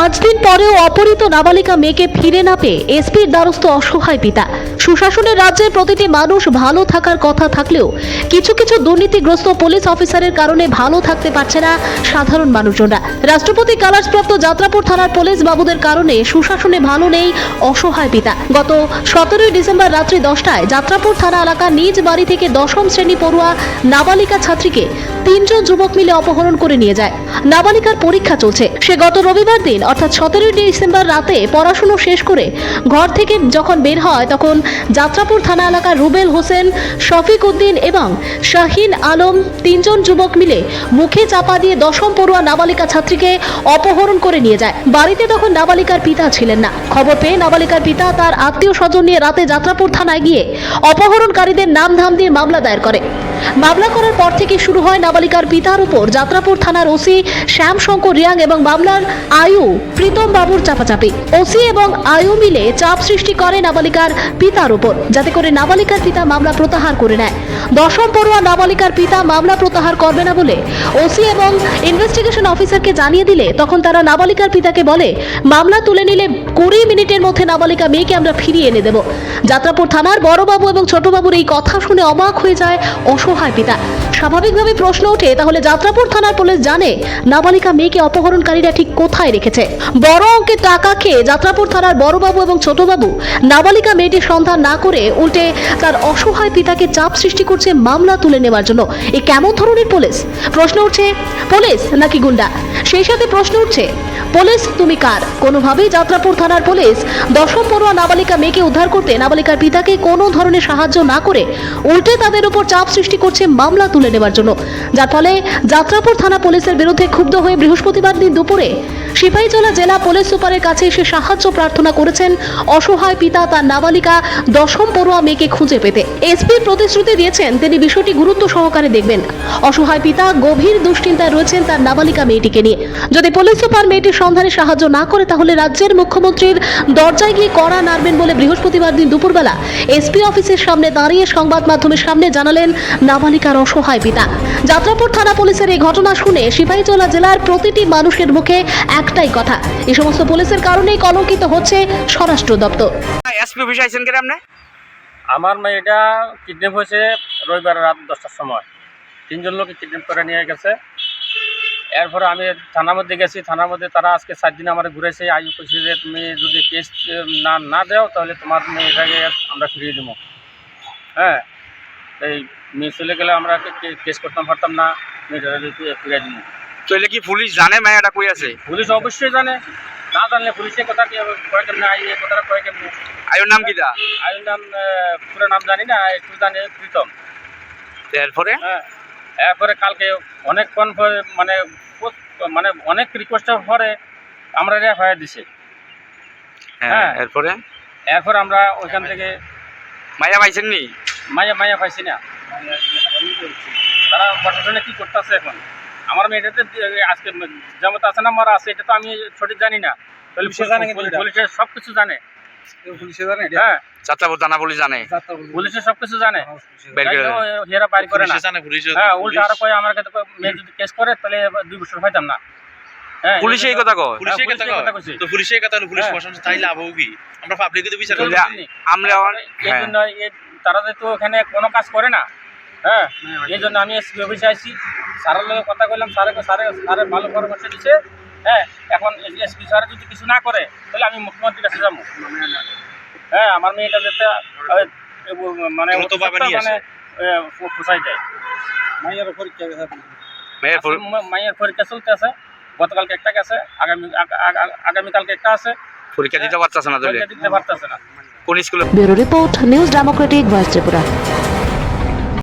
পাঁচ দিন পরেও অপহৃত নাবালিকা মেয়েকে ফিরে না পেয়ে এসপির দ্বারস্থ অসহায় পিতা। সুশাসনের রাজ্যে প্রতিটি মানুষ ভালো থাকার কথা থাকলেও কিছু কিছু দুর্নীতিগ্রস্ত পুলিশ অফিসারের কারণে ভালো থাকতে পারছে না সাধারণ মানুষজনরা। রাষ্ট্রপতি কালার্সপ্রাপ্ত যাত্রাপুর থানার পুলিশ বাবুদের কারণে সুশাসনে ভালো নেই অসহায় পিতা। গত সতেরোই ডিসেম্বর রাত্রি দশটায় যাত্রাপুর থানা এলাকা নিজ বাড়ি থেকে দশম শ্রেণি পড়ুয়া নাবালিকা ছাত্রীকে তিনজন যুবক মিলে অপহরণ করে নিয়ে যায়। নাবালিকার পরীক্ষা চলছে। সে গত রবিবার দিন অর্থাৎ সতেরোই ডিসেম্বর রাতে পড়াশুনো শেষ করে ঘর থেকে যখন বের হয়, তখন যাত্রাপুর থানা এলাকার রুবেল হোসেন, শফিক উদ্দিন এবং শাহিন আলম তিনজন যুবক মিলে মুখে চাপা দিয়ে দশম পড়ুয়া নাবালিকা ছাত্রীকে অপহরণ করে নিয়ে যায়। বাড়িতে তখন নাবালিকার পিতা ছিলেন না। খবর পেয়ে নাবালিকার পিতা তার আত্মীয় স্বজন নিয়ে রাতে যাত্রাপুর থানায় গিয়ে অপহরণকারীদের নাম ধাম দিয়ে মামলা দায়ের করে। মামলা করার পর থেকে শুরু হয় নাবালিকার পিতার উপর যাত্রাপুর থানার ওসি শ্যাম শঙ্কর রিয়াং এবং মামলার আয়ু প্রীতম বাবুর চাপাচাপি। ওসি এবং আয়ু মিলে চাপ সৃষ্টি করে নাবালিকার পিতার উপর, যাতে করে নাবালিকার পিতা মামলা প্রত্যাহার করে নেয়। দশম পড়ুয়া নাবালিকার পিতা মামলা প্রত্যাহার করবে না বলে ওসি এবং ইনভেস্টিগেশন অফিসারকে জানিয়ে দিলে, তখন তারা নাবালিকার পিতাকে বলে, মামলা তুলে নিলে কুড়ি মিনিটের মধ্যে নাবালিকা মেয়েকে আমরা ফিরিয়ে এনে দেব। যাত্রাপুর থানার বড়বাবু এবং ছোটবাবুর এই কথা শুনে অবাক হয়ে যায় অসহায় পিতা। স্বাভাবিকভাবে প্রশ্ন ওঠে, তাহলে যাত্রাপুর থানার পুলিশ জানে নাবালিকা মেয়েকে অপহরণকারীরা ঠিক কোথায় রেখেছে? বড় অঙ্কের টাকা খেয়ে যাত্রাপুর থানার বড়বাবু এবং ছোটবাবু নাবালিকা মেয়েটির সন্ধান না করে উল্টে তার অসহায় পিতাকে চাপ সৃষ্টি করছে মামলা তুলে নেওয়ার জন্য। এ কেমন ধরনের পুলিশ? প্রশ্ন উঠছে, পুলিশ নাকি গুন্ডা? সেই সাথে প্রশ্ন উঠছে, পুলিশ তুমি কার? কোনোভাবেই যাত্রাপুর থানার পুলিশ দশম পড়ুয়া নাবালিকা মেয়েকে উদ্ধার করতে নাবালিকার পিতাকে কোনো ধরনের সাহায্য না করে উল্টে তাদের উপর চাপ সৃষ্টি করছে মামলা তুলে নেওয়ার জন্য। যার ফলে যাত্রাপুর থানা পুলিশের বিরুদ্ধে ক্ষুব্ধ হয়ে বৃহস্পতিবার দিন দুপুরে সিপাহীজলা জেলা পুলিশ সুপারের কাছে এসে সাহায্য প্রার্থনা করেছেন। অসহায় পিতা তার নাবালিকা দশম পড়ুয়া মেয়েকে খুঁজে পেতে। এসপি প্রতিশ্রুতি দিয়েছেন, তিনি বিষয়টি গুরুত্ব সহকারে দেখবেন। অসহায় পিতা গভীর দুশ্চিন্তায় রয়েছেন তার নাবালিকা মেয়েটিকে নিয়ে। যদি পুলিশ সুপার মেয়েটির সন্ধানে সাহায্য না করে, তাহলে রাজ্যের মুখ্যমন্ত্রীর দরজায় গিয়ে কড়া নাড়বেন বলে বৃহস্পতিবার দিন দুপুরবেলা এসপি অফিসের সামনে দাঁড়িয়ে সংবাদ মাধ্যমের সামনে জানালেন নাবালিকার অসহায় পিতা। যাত্রাপুর থানা পুলিশের এই ঘটনা শুনে সিপাহীজলা জেলার প্রতিটি মানুষের মুখে একটাই কথা। এই সমস্ত পুলিশের কারণেই কলঙ্কিত হচ্ছে স্বরাষ্ট্র দপ্তর। এসপি অফিসে আইছেন কেন আপনি? আমার মেয়েটা কিডন্যাপ হয়েছে রবিবার রাত দশটার সময়। তিনজন লোক কিডন্যাপ করে নিয়ে গেছে। এরপরে আমি থানার মধ্যে গেছি। থানার মধ্যে তারা আজকে সাত দিন আমার ঘুরেছে আয়ু কইছে যে তুমি যদি কেস না না দাও তাহলে তোমার মেয়েটাকে আমরা ফিরিয়ে দেবো হ্যাঁ এই মেয়ে চলে গেলে আমরা কে- কেস করতাম পারতাম না। মেয়েটাকে ফিরিয়ে দিব তাহলে কি পুলিশ জানে মায়াটা কই আছে? পুলিশ অবশ্যই জানে। না জানলে পুলিশের কথা কি কয় কেমনে আই কথাটা কয় কেমনে? আয়ুর নাম কিটা আয়ুর নাম পুরো নাম জানি না একটু জানি প্রীতম। এরপরে? হ্যাঁ এরপরে কালকে পরে মানে মানে অনেক রিকোয়েস্টের পরে আমরা এফআইআর দিছে। হ্যাঁ হ্যাঁ। এরপরে? এরপর আমরা ওইখান থেকে মায়া পাইছেন নি? মাইয়া মাইয়া পাইছি না। তারা প্রশাসনে কি করতেছে এখন? আমার মেয়েটাতে আজকে যেমন আছে না মারা আছে এটা তো আমি সঠিক জানি না। তাহলে পুলিশে জানে সব কিছু জানে। পুলিশে জানে? হ্যাঁ। যাত্রাপুর থানা পুলিশ জানে। পুলিশে সব কিছু জানে। বের করে দেয়। হেরা বাইর করে না। জানে পুলিশে হ্যাঁ উল্টা আরও কয় আমার কাছে মেয়ে যদি কেস করে তাহলে দুই বছর পাইতাম না। হ্যাঁ পুলিশে এই কথা কয়। পুলিশের কথা কথা কয়। তো পুলিশের কথা হলো পুলিশ হ্যাঁ। প্রশাসন তাই লাভ হোক কি? আমরা পাবলিকে তো বিচার করি আমরা এই হ্যাঁ জন্য তারা যেহেতু ওখানে কোনো কাজ করে না হ্যাঁ এই জন্য আমি এসপি অফিসে আসছি স্যারের লগে কথা কইলাম স্যারে স্যারে স্যারে ভালো পরামর্শ দিছে। হ্যাঁ এখন এসপি স্যার যদি কিছু না করে তাহলে আমি মুখ্যমন্ত্রীর কাছে যাব। হ্যাঁ আমার মেয়েটা যেতে মানে মানে ফুসাই যায় মাইয়ার পরীক্ষা মেয়ের পরি- মাইয়ের পরীক্ষা চলতে আছে। গতকালকে একটা গেছে আগামী আগ- আগ- আগামীকালকে একটা আছে। পরীক্ষা দিতে পারতেছে না পরীক্ষা দিতে পারতেছে না। কোন স্কুলে bureau report news democratic voice Tripura.